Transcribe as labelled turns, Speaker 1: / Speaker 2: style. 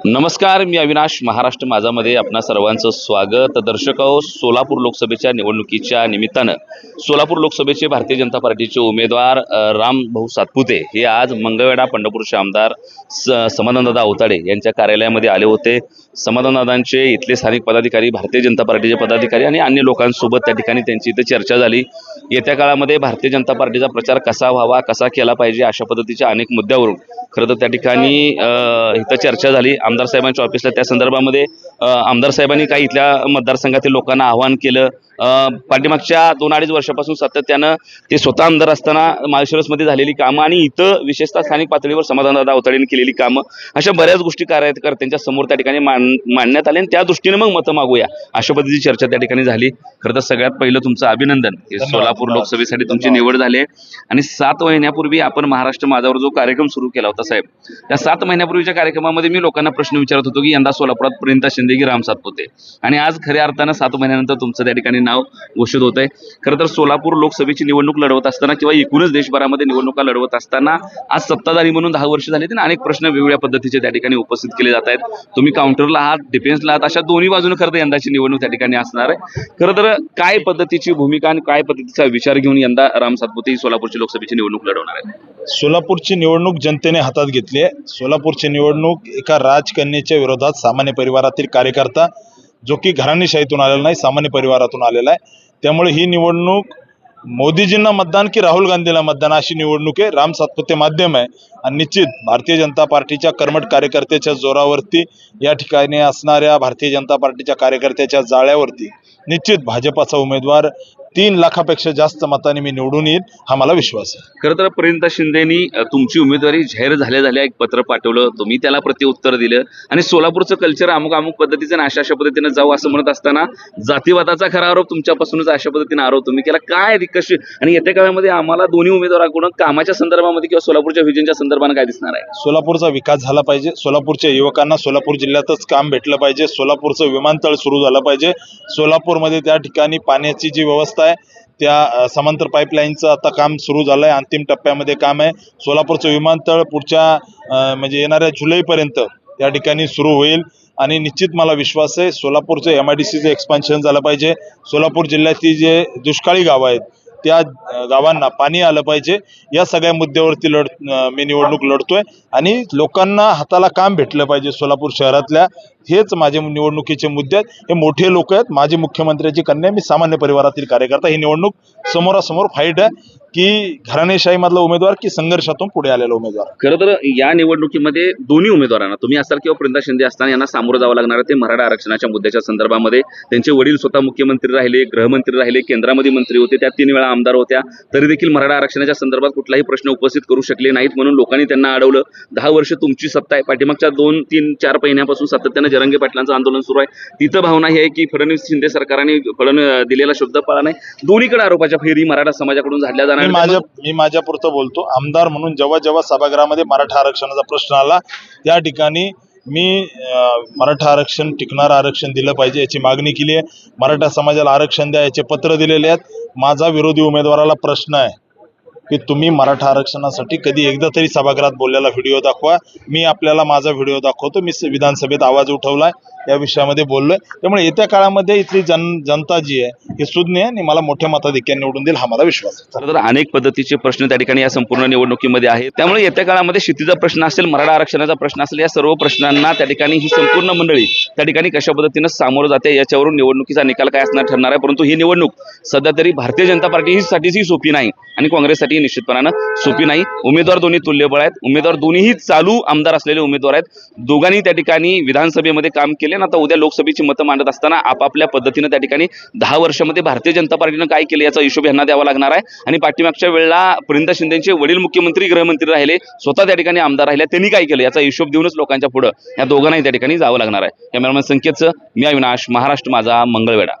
Speaker 1: नमस्कार मी अविनाश महाराष्ट्र माझामध्ये आपणा सर्वांचं स्वागत. दर्शक सोलापूर लोकसभेच्या निवडणुकीच्या निमित्तानं सोलापूर लोकसभेचे भारतीय जनता पार्टीचे उमेदवार रामभाऊ सातपुते हे आज मंगळवेढा पंढरपूरचे आमदार स समाधानदादा अवताडे यांच्या कार्यालयामध्ये आले होते. समाधानदादांचे इथले स्थानिक पदाधिकारी भारतीय जनता पार्टीचे पदाधिकारी आणि अन्य लोकांसोबत त्या ठिकाणी त्यांची इथे चर्चा झाली. येत्या काळामध्ये भारतीय जनता पार्टीचा प्रचार कसा व्हावा कसा केला पाहिजे अशा पद्धतीच्या अनेक मुद्द्यावरून खरं तर त्या ठिकाणी इथं चर्चा झाली. आमदार साहेबांच्या ऑफिसला त्या संदर्भामध्ये आमदार साहेबांनी काही इथल्या मतदारसंघातील लोकांना आवाहन केलं. पाठीमागच्या दोन अडीच वर्षापासून सातत्यानं ते स्वतः आमदार असताना माळशिरसमध्ये झालेली कामं आणि इथं विशेषतः स्थानिक पातळीवर समाधानदादा अवताडेंनी केलेली कामं अशा बऱ्याच गोष्टी कार्यकर्त्यांच्या समोर त्या ठिकाणी मांड मांडण्यात आल्या आणि त्या दृष्टीने मग मतं मागूया. अशा पद्धतीची चर्चा त्या ठिकाणी झाली. खरं तर सगळ्यात पहिलं तुमचं अभिनंदन. सोलापूर लोकसभेसाठी तुमची निवड झाली आहे. आणि सात महिन्यापूर्वी आपण महाराष्ट्र माझावर जो कार्यक्रम सुरू केला होता साहेब त्या सात महिन्यापूर्वीच्या कार्यक्रमामध्ये मी लोकांना प्रश्न विचारत होतो की यंदा सोलापुरात प्रियंता शिंदे की राम सातपुते? आणि आज खऱ्या अर्थानं सात महिन्यानंतर तुमचं त्या ठिकाणी नाव घोषित होत आहे खरं तर सोलापूर लोकसभेची निवडणूक लढवत असताना किंवा एकूणच देशभरामध्ये निवडणुका लढवत असताना आज सत्ताधारी म्हणून दहा वर्ष झाली आणि अनेक प्रश्न वेगवेगळ्या पद्धतीचे त्या ठिकाणी उपस्थित केले जात आहेत. तुम्ही काउंटरला आहात डिफेन्सला आहात अशा दोन्ही बाजूने खरं तर यंदाची निवडणूक त्या ठिकाणी असणार आहे. खरं तर काय पद्धतीची भूमिका आणि काय पद्धतीचा विचार घेऊन यंदा राम सातपुते सोलापूरची लोकसभेची निवडणूक लढवणार आहे
Speaker 2: सोलापूरची निवडणूक जनतेने हातात घेतली आहे. सोलापूरची निवडणूक एका राजकन्येच्या विरोधात सामान्य परिवारातील कार्यकर्ता जो की घराणेशाहीतून आलेला नाही सामान्य परिवारातून आलेला आहे. त्यामुळे ही निवडणूक मोदीजींना मतदान की राहुल गांधीला मतदान अशी निवडणूक आहे. राम सातपुते माध्यम आहे. आणि निश्चित भारतीय जनता पार्टीच्या कर्मठ कार्यकर्त्याच्या जोरावरती या ठिकाणी असणाऱ्या भारतीय जनता पार्टीच्या कार्यकर्त्याच्या जाळ्यावरती निश्चित भाजपाचा उमेदवार तीन लाखापेक्षा जास्त मताने मी निवडून येईल हा मला विश्वास आहे.
Speaker 1: खरं तर प्रियंका शिंदेनी तुमची उमेदवारी जाहीर झाल्या झाल्या एक पत्र पाठवलं तुम्ही त्याला प्रत्युत्तर दिलं. आणि सोलापूरचं कल्चर अमुक अमुक पद्धतीचं अशा अशा पद्धतीने जाऊ असं म्हणत असताना जातीवादाचा खरा आरोप तुमच्यापासूनच अशा पद्धतीने आरोप तुम्ही केला. काय कशी आणि येत्या काळामध्ये आम्हाला दोन्ही उमेदवारांकडून कामाच्या संदर्भामध्ये किंवा सोलापूरच्या व्हिजनच्या संदर्भाने काय दिसणार आहे?
Speaker 2: सोलापूरचा विकास झाला पाहिजे सोलापूरच्या युवकांना सोलापूर जिल्ह्यातच काम भेटलं पाहिजे सोलापूरचं विमानतळ सुरू झालं पाहिजे. सोलापूरमध्ये त्या ठिकाणी पाण्याची जी व्यवस्था आहे. त्या समांतर पाईपलाईनचं आता काम सुरू झालं आहे अंतिम टप्प्यामध्ये काम आहे. सोलापूरचं विमानतळ पुढच्या म्हणजे येणाऱ्या जुलैपर्यंत या ठिकाणी सुरू होईल. आणि निश्चित मला विश्वास आहे सोलापूरचं एम आय डी सीचं एक्सपान्शन झालं पाहिजे. सोलापूर जिल्ह्यातील जे दुष्काळी गावं आहेत त्या गावांना पाणी आलं पाहिजे. या सगळ्या मुद्द्यावरती लढ मी निवडणूक लढतोय. आणि लोकांना हाताला काम भेटलं पाहिजे सोलापूर शहरातल्या. हेच माझे निवडणुकीचे मुद्दे आहेत. हे मोठे लोक आहेत. माझी मुख्यमंत्र्याची कन्या मी सामान्य परिवारातील कार्यकर्ता. ही निवडणूक समोरासमोर फाईट आहे. की घराणेशाहीमधला उमेदवार की संघर्षातून पुढे आलेला उमेदवार?
Speaker 1: खरं तर या निवडणुकीमध्ये दोन्ही उमेदवारांना तुम्ही असाल किंवा प्रिंदा शिंदे असताना यांना सामोरं जावं लागणार ते मराठा आरक्षणाच्या मुद्द्याच्या संदर्भामध्ये. त्यांचे वडील स्वतः मुख्यमंत्री राहिले गृहमंत्री राहिले केंद्रामध्ये मंत्री होते त्या तीन वेळा आमदार होत्या. तरी देखील मराठा आरक्षणाच्या संदर्भात कुठलाही प्रश्न उपस्थित करू शकले नाहीत म्हणून लोकांनी त्यांना अडवलं. दहा वर्ष तुमची सत्ता आहे. पाठीमागच्या दोन तीन चार महिन्यापासून सातत्यानं जरंगे पाटलांचं आंदोलन सुरू आहे. तिथं भावना ही आहे की फडणवीस शिंदे सरकारने फडण दिलेला शब्द पाळा नाही. दोन्हीकडे आरोपाच्या फेरी मराठा समाजाकडून झाडल्या जाणार
Speaker 2: मी माझ्या मी माझ्या पुरतं बोलतो. आमदार म्हणून जेव्हा जेव्हा सभागृहामध्ये मराठा आरक्षणाचा प्रश्न आला त्या ठिकाणी मी मराठा आरक्षण टिकणारं आरक्षण दिलं पाहिजे याची मागणी केली आहे. मराठा समाजाला आरक्षण द्या याचे पत्र दिलेले आहेत. माझा विरोधी उमेदवाराला प्रश्न आहे. की तुम्ही मराठा आरक्षणासाठी कधी एकदा तरी सभागृहात बोललेला व्हिडिओ दाखवा. मी आपल्याला माझा व्हिडिओ दाखवतो. मी विधानसभेत आवाज उठवलाय. या विषयामध्ये बोललोय. त्यामुळे येत्या काळामध्ये इथली जन जनता जी आहे ही सुज्ञ आहे आणि मला मोठ्या मताधिक्याने निवडून देईल हा मला विश्वास आहे.
Speaker 1: तर अनेक पद्धतीचे प्रश्न त्या ठिकाणी या संपूर्ण निवडणुकीमध्ये आहेत. त्यामुळे येत्या काळामध्ये शेतीचा प्रश्न असेल मराठा आरक्षणाचा प्रश्न असेल या सर्व प्रश्नांना त्या ठिकाणी ही संपूर्ण मंडळी त्या ठिकाणी कशा पद्धतीनं सामोरं जाते याच्यावरून निवडणुकीचा निकाल काय असणार ठरणार आहे. परंतु ही निवडणूक सध्या तरी भारतीय जनता पार्टी ही साठीच ही सोपी नाही आणि काँग्रेससाठी निश्चितपणानं सोपी नाही. उमेदवार दोन्ही तुल्यबळ आहेत. उमेदवार दोन्हीही चालू आमदार असलेले उमेदवार आहेत. दोघांनी त्या ठिकाणी विधानसभेमध्ये काम केले ना आता उद्या लोकसभेची मतं मांडत असताना आपापल्या पद्धतीनं त्या ठिकाणी दहा वर्षामध्ये भारतीय जनता पार्टीनं काय केलं याचा हिशोब यांना द्यावा लागणार आहे. आणि पाठीमागच्या वेळेला प्रियंका शिंदेचे वडील मुख्यमंत्री गृहमंत्री राहिले स्वतः त्या ठिकाणी आमदार राहिले त्यांनी काय केलं याचा हिशोब देऊनच लोकांच्या पुढं या दोघांनाही त्या ठिकाणी जावं लागणार आहे. कॅमेरामॅन संकेतचं मी अविनाश. महाराष्ट्र माझा मंगळवेढा.